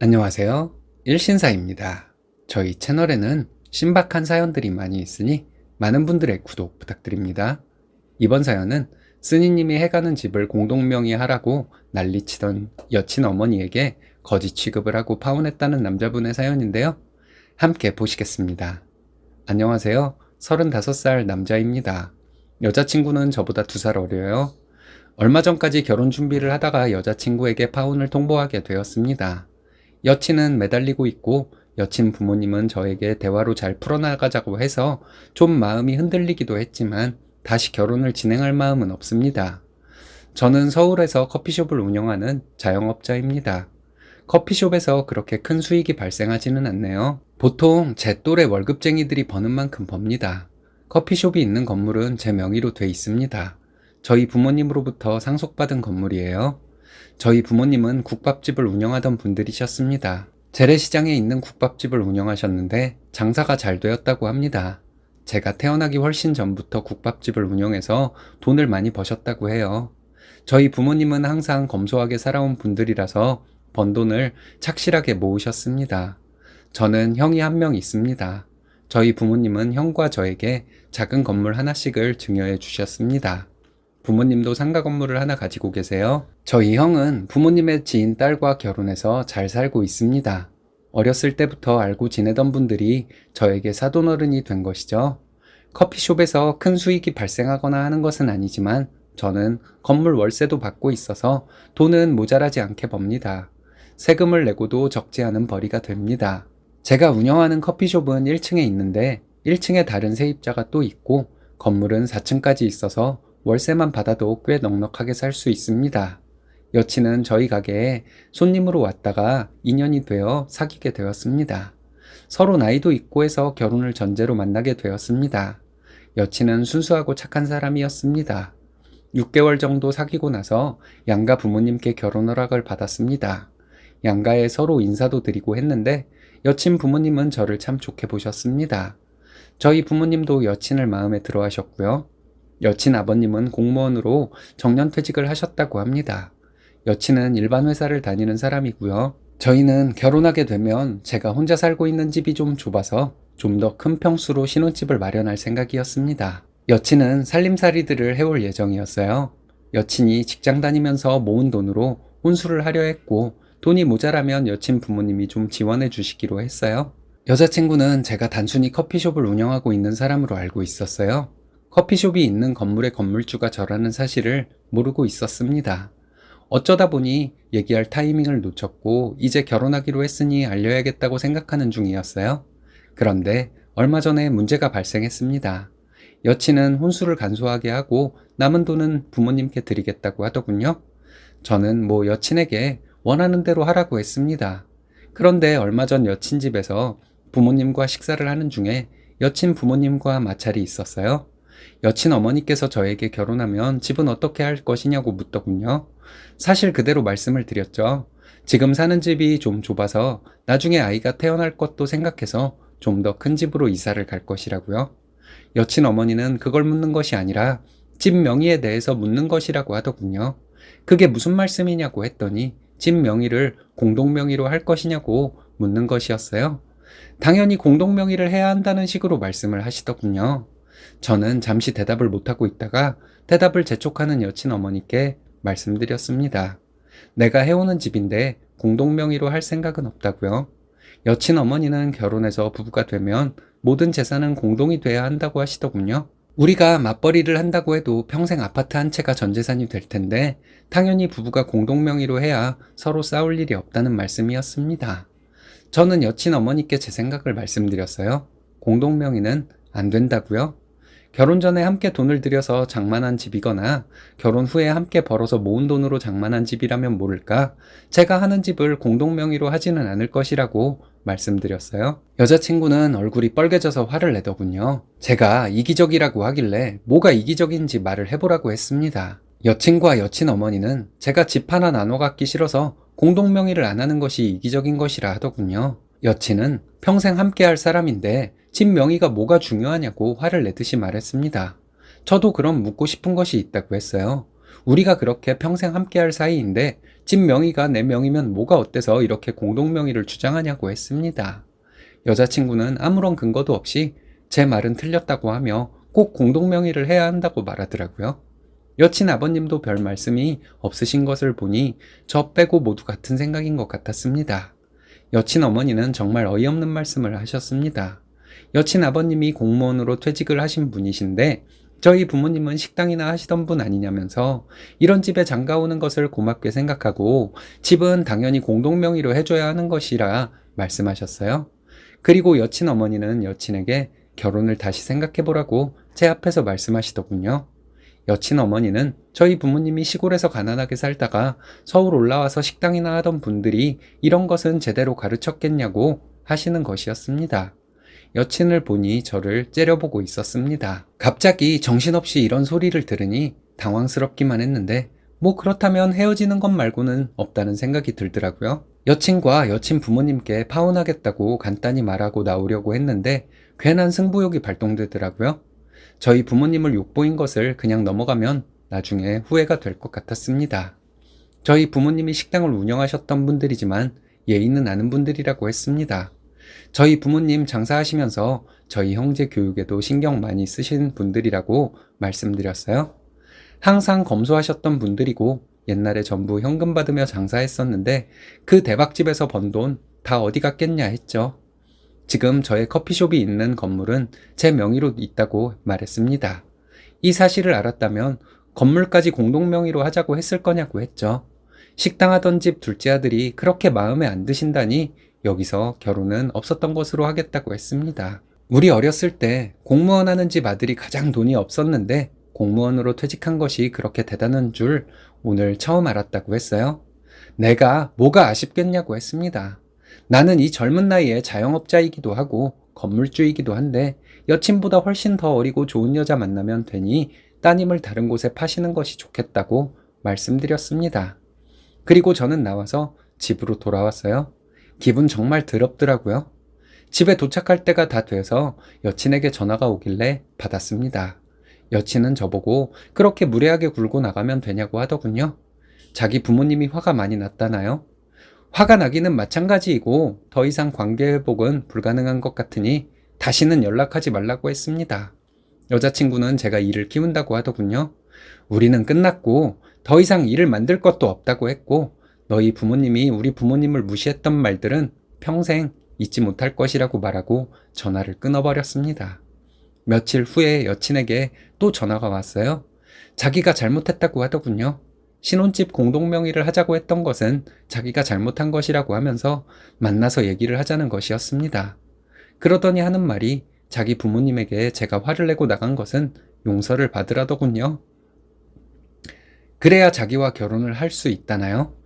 안녕하세요. 일신사입니다. 저희 채널에는 신박한 사연들이 많이 있으니 많은 분들의 구독 부탁드립니다. 이번 사연은 쓰니님이 해가는 집을 공동명의하라고 난리치던 여친 어머니에게 거짓 취급을 하고 파혼했다는 남자분의 사연인데요. 함께 보시겠습니다. 안녕하세요. 35살 남자입니다. 여자친구는 저보다 2살 어려요. 얼마 전까지 결혼 준비를 하다가 여자친구에게 파혼을 통보하게 되었습니다. 여친은 매달리고 있고 여친 부모님은 저에게 대화로 잘 풀어나가자고 해서 좀 마음이 흔들리기도 했지만 다시 결혼을 진행할 마음은 없습니다. 저는 서울에서 커피숍을 운영하는 자영업자입니다. 커피숍에서 그렇게 큰 수익이 발생하지는 않네요. 보통 제 또래 월급쟁이들이 버는 만큼 법니다. 커피숍이 있는 건물은 제 명의로 돼 있습니다. 저희 부모님으로부터 상속받은 건물이에요. 저희 부모님은 국밥집을 운영하던 분들이셨습니다. 재래시장에 있는 국밥집을 운영하셨는데 장사가 잘 되었다고 합니다. 제가 태어나기 훨씬 전부터 국밥집을 운영해서 돈을 많이 버셨다고 해요. 저희 부모님은 항상 검소하게 살아온 분들이라서 번 돈을 착실하게 모으셨습니다. 저는 형이 한 명 있습니다. 저희 부모님은 형과 저에게 작은 건물 하나씩을 증여해 주셨습니다. 부모님도 상가 건물을 하나 가지고 계세요. 저희 형은 부모님의 지인 딸과 결혼해서 잘 살고 있습니다. 어렸을 때부터 알고 지내던 분들이 저에게 사돈어른이 된 것이죠. 커피숍에서 큰 수익이 발생하거나 하는 것은 아니지만 저는 건물 월세도 받고 있어서 돈은 모자라지 않게 법니다. 세금을 내고도 적지 않은 벌이가 됩니다. 제가 운영하는 커피숍은 1층에 있는데 1층에 다른 세입자가 또 있고 건물은 4층까지 있어서 월세만 받아도 꽤 넉넉하게 살 수 있습니다. 여친은 저희 가게에 손님으로 왔다가 인연이 되어 사귀게 되었습니다. 서로 나이도 있고 해서 결혼을 전제로 만나게 되었습니다. 여친은 순수하고 착한 사람이었습니다. 6개월 정도 사귀고 나서 양가 부모님께 결혼 허락을 받았습니다. 양가에 서로 인사도 드리고 했는데 여친 부모님은 저를 참 좋게 보셨습니다. 저희 부모님도 여친을 마음에 들어 하셨고요. 여친 아버님은 공무원으로 정년퇴직을 하셨다고 합니다. 여친은 일반 회사를 다니는 사람이고요. 저희는 결혼하게 되면 제가 혼자 살고 있는 집이 좀 좁아서 좀 더 큰 평수로 신혼집을 마련할 생각이었습니다. 여친은 살림살이들을 해올 예정이었어요. 여친이 직장 다니면서 모은 돈으로 혼수를 하려 했고 돈이 모자라면 여친 부모님이 좀 지원해 주시기로 했어요. 여자친구는 제가 단순히 커피숍을 운영하고 있는 사람으로 알고 있었어요. 커피숍이 있는 건물의 건물주가 저라는 사실을 모르고 있었습니다. 어쩌다 보니 얘기할 타이밍을 놓쳤고 이제 결혼하기로 했으니 알려야겠다고 생각하는 중이었어요. 그런데 얼마 전에 문제가 발생했습니다. 여친은 혼수를 간소하게 하고 남은 돈은 부모님께 드리겠다고 하더군요. 저는 뭐 여친에게 원하는 대로 하라고 했습니다. 그런데 얼마 전 여친 집에서 부모님과 식사를 하는 중에 여친 부모님과 마찰이 있었어요. 여친 어머니께서 저에게 결혼하면 집은 어떻게 할 것이냐고 묻더군요. 사실 그대로 말씀을 드렸죠. 지금 사는 집이 좀 좁아서 나중에 아이가 태어날 것도 생각해서 좀 더 큰 집으로 이사를 갈 것이라고요. 여친 어머니는 그걸 묻는 것이 아니라 집 명의에 대해서 묻는 것이라고 하더군요. 그게 무슨 말씀이냐고 했더니 집 명의를 공동 명의로 할 것이냐고 묻는 것이었어요. 당연히 공동 명의를 해야 한다는 식으로 말씀을 하시더군요. 저는 잠시 대답을 못하고 있다가 대답을 재촉하는 여친 어머니께 말씀드렸습니다. 내가 해오는 집인데 공동명의로 할 생각은 없다고요. 여친 어머니는 결혼해서 부부가 되면 모든 재산은 공동이 돼야 한다고 하시더군요. 우리가 맞벌이를 한다고 해도 평생 아파트 한 채가 전 재산이 될 텐데 당연히 부부가 공동명의로 해야 서로 싸울 일이 없다는 말씀이었습니다. 저는 여친 어머니께 제 생각을 말씀드렸어요. 공동명의는 안 된다고요? 결혼 전에 함께 돈을 들여서 장만한 집이거나 결혼 후에 함께 벌어서 모은 돈으로 장만한 집이라면 모를까 제가 하는 집을 공동 명의로 하지는 않을 것이라고 말씀드렸어요. 여자친구는 얼굴이 빨개져서 화를 내더군요. 제가 이기적이라고 하길래 뭐가 이기적인지 말을 해보라고 했습니다. 여친과 여친 어머니는 제가 집 하나 나눠 갖기 싫어서 공동 명의를 안 하는 것이 이기적인 것이라 하더군요. 여친은 평생 함께 할 사람인데 집 명의가 뭐가 중요하냐고 화를 내듯이 말했습니다. 저도 그럼 묻고 싶은 것이 있다고 했어요. 우리가 그렇게 평생 함께할 사이인데 집 명의가 내 명의면 뭐가 어때서 이렇게 공동 명의를 주장하냐고 했습니다. 여자친구는 아무런 근거도 없이 제 말은 틀렸다고 하며 꼭 공동 명의를 해야 한다고 말하더라고요. 여친 아버님도 별 말씀이 없으신 것을 보니 저 빼고 모두 같은 생각인 것 같았습니다. 여친 어머니는 정말 어이없는 말씀을 하셨습니다. 여친 아버님이 공무원으로 퇴직을 하신 분이신데 저희 부모님은 식당이나 하시던 분 아니냐면서 이런 집에 장가 오는 것을 고맙게 생각하고 집은 당연히 공동 명의로 해줘야 하는 것이라 말씀하셨어요. 그리고 여친 어머니는 여친에게 결혼을 다시 생각해 보라고 제 앞에서 말씀하시더군요. 여친 어머니는 저희 부모님이 시골에서 가난하게 살다가 서울 올라와서 식당이나 하던 분들이 이런 것은 제대로 가르쳤겠냐고 하시는 것이었습니다. 여친을 보니 저를 째려보고 있었습니다. 갑자기 정신없이 이런 소리를 들으니 당황스럽기만 했는데 뭐 그렇다면 헤어지는 것 말고는 없다는 생각이 들더라고요. 여친과 여친 부모님께 파혼하겠다고 간단히 말하고 나오려고 했는데 괜한 승부욕이 발동되더라고요. 저희 부모님을 욕보인 것을 그냥 넘어가면 나중에 후회가 될 것 같았습니다. 저희 부모님이 식당을 운영하셨던 분들이지만 예의는 아는 분들이라고 했습니다. 저희 부모님 장사하시면서 저희 형제 교육에도 신경 많이 쓰신 분들이라고 말씀드렸어요. 항상 검소하셨던 분들이고 옛날에 전부 현금 받으며 장사했었는데 그 대박집에서 번 돈 다 어디 갔겠냐 했죠. 지금 저의 커피숍이 있는 건물은 제 명의로 있다고 말했습니다. 이 사실을 알았다면 건물까지 공동 명의로 하자고 했을 거냐고 했죠. 식당 하던 집 둘째 아들이 그렇게 마음에 안 드신다니 여기서 결혼은 없었던 것으로 하겠다고 했습니다. 우리 어렸을 때 공무원 하는 집 아들이 가장 돈이 없었는데 공무원으로 퇴직한 것이 그렇게 대단한 줄 오늘 처음 알았다고 했어요. 내가 뭐가 아쉽겠냐고 했습니다. 나는 이 젊은 나이에 자영업자이기도 하고 건물주이기도 한데 여친보다 훨씬 더 어리고 좋은 여자 만나면 되니 따님을 다른 곳에 파시는 것이 좋겠다고 말씀드렸습니다. 그리고 저는 나와서 집으로 돌아왔어요. 기분 정말 더럽더라고요. 집에 도착할 때가 다 돼서 여친에게 전화가 오길래 받았습니다. 여친은 저보고 그렇게 무례하게 굴고 나가면 되냐고 하더군요. 자기 부모님이 화가 많이 났다나요? 화가 나기는 마찬가지이고 더 이상 관계 회복은 불가능한 것 같으니 다시는 연락하지 말라고 했습니다. 여자친구는 제가 일을 키운다고 하더군요. 우리는 끝났고 더 이상 일을 만들 것도 없다고 했고 너희 부모님이 우리 부모님을 무시했던 말들은 평생 잊지 못할 것이라고 말하고 전화를 끊어버렸습니다. 며칠 후에 여친에게 또 전화가 왔어요. 자기가 잘못했다고 하더군요. 신혼집 공동명의를 하자고 했던 것은 자기가 잘못한 것이라고 하면서 만나서 얘기를 하자는 것이었습니다. 그러더니 하는 말이 자기 부모님에게 제가 화를 내고 나간 것은 용서를 받으라더군요. 그래야 자기와 결혼을 할 수 있다나요?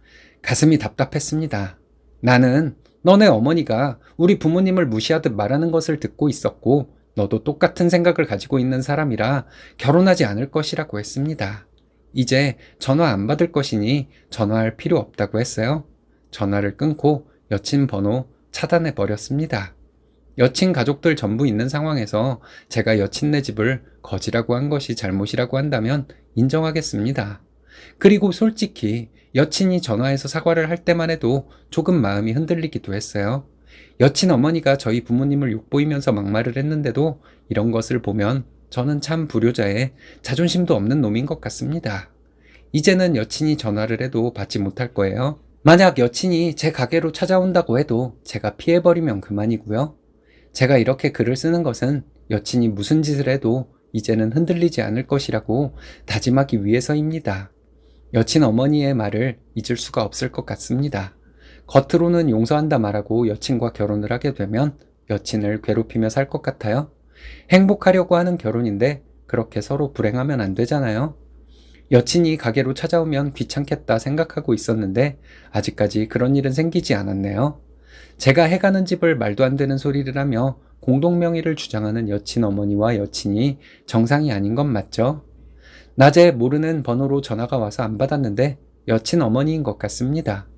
가슴이 답답했습니다. 나는 너네 어머니가 우리 부모님을 무시하듯 말하는 것을 듣고 있었고 너도 똑같은 생각을 가지고 있는 사람이라 결혼하지 않을 것이라고 했습니다. 이제 전화 안 받을 것이니 전화할 필요 없다고 했어요. 전화를 끊고 여친 번호 차단해 버렸습니다. 여친 가족들 전부 있는 상황에서 제가 여친네 집을 거지라고 한 것이 잘못이라고 한다면 인정하겠습니다. 그리고 솔직히 여친이 전화해서 사과를 할 때만 해도 조금 마음이 흔들리기도 했어요. 여친 어머니가 저희 부모님을 욕보이면서 막말을 했는데도 이런 것을 보면 저는 참 불효자에 자존심도 없는 놈인 것 같습니다. 이제는 여친이 전화를 해도 받지 못할 거예요. 만약 여친이 제 가게로 찾아온다고 해도 제가 피해버리면 그만이고요. 제가 이렇게 글을 쓰는 것은 여친이 무슨 짓을 해도 이제는 흔들리지 않을 것이라고 다짐하기 위해서입니다. 여친 어머니의 말을 잊을 수가 없을 것 같습니다. 겉으로는 용서한다 말하고 여친과 결혼을 하게 되면 여친을 괴롭히며 살 것 같아요. 행복하려고 하는 결혼인데 그렇게 서로 불행하면 안 되잖아요. 여친이 가게로 찾아오면 귀찮겠다 생각하고 있었는데 아직까지 그런 일은 생기지 않았네요. 제가 해가는 집을 말도 안 되는 소리를 하며 공동명의를 주장하는 여친 어머니와 여친이 정상이 아닌 건 맞죠? 낮에 모르는 번호로 전화가 와서 안 받았는데 여친 어머니인 것 같습니다.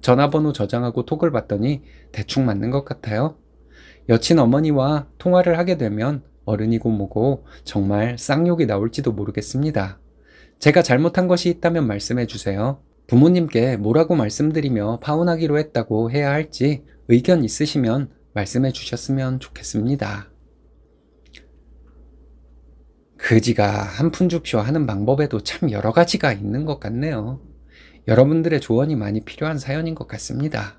전화번호 저장하고 톡을 봤더니 대충 맞는 것 같아요. 여친 어머니와 통화를 하게 되면 어른이고 뭐고 정말 쌍욕이 나올지도 모르겠습니다. 제가 잘못한 것이 있다면 말씀해 주세요. 부모님께 뭐라고 말씀드리며 파혼하기로 했다고 해야 할지 의견 있으시면 말씀해 주셨으면 좋겠습니다. 그지가 한 푼 줍쇼 하는 방법에도 참 여러 가지가 있는 것 같네요. 여러분들의 조언이 많이 필요한 사연인 것 같습니다.